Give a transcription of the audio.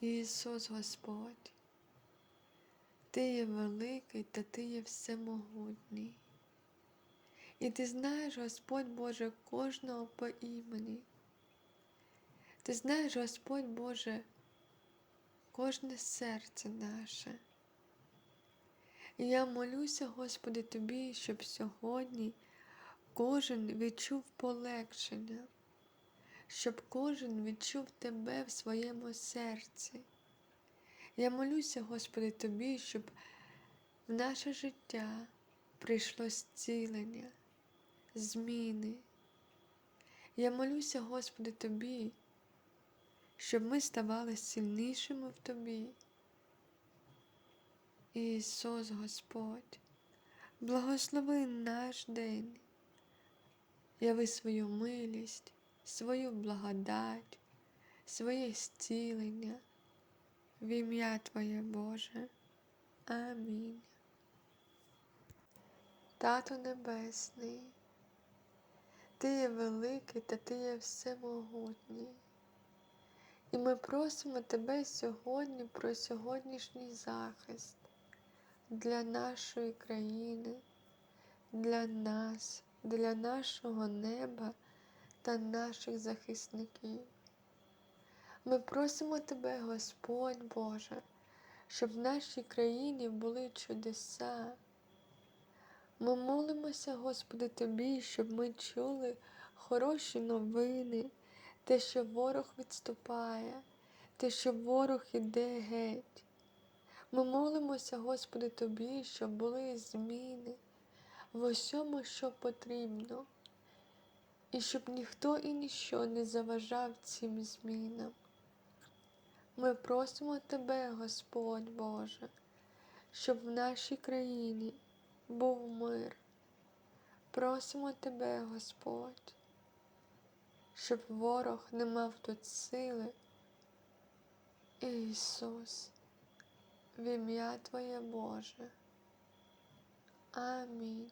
Ісус Господь, Ти є великий та Ти є всемогутній. І ти знаєш, Господь Боже, кожного по імені. Ти знаєш, Господь Боже, кожне серце наше. І я молюся, Господи, Тобі, щоб сьогодні кожен відчув полегшення, щоб кожен відчув Тебе в своєму серці. Я молюся, Господи, Тобі, щоб в наше життя прийшло зцілення, зміни. Я молюся, Господи, Тобі, щоб ми ставали сильнішими в Тобі. Ісус Господь, благослови наш день, яви свою милість, свою благодать, своє зцілення в ім'я Твоє Боже. Амінь. Тато Небесний, Ти є великий та Ти є всемогутній. І ми просимо Тебе сьогодні про сьогоднішній захист для нашої країни, для нас, для нашого неба та наших захисників. Ми просимо Тебе, Господь Боже, щоб в нашій країні були чудеса. Ми молимося, Господи, Тобі, щоб ми чули хороші новини, те, що ворог відступає, те, що ворог іде геть. Ми молимося, Господи, Тобі, щоб були зміни в усьому, що потрібно, і щоб ніхто і ніщо не заважав цим змінам. Ми просимо Тебе, Господь Боже, щоб в нашій країні був мир. Просимо Тебе, Господь, щоб ворог не мав тут сили. Ісус, в ім'я Твоє Боже. Амінь.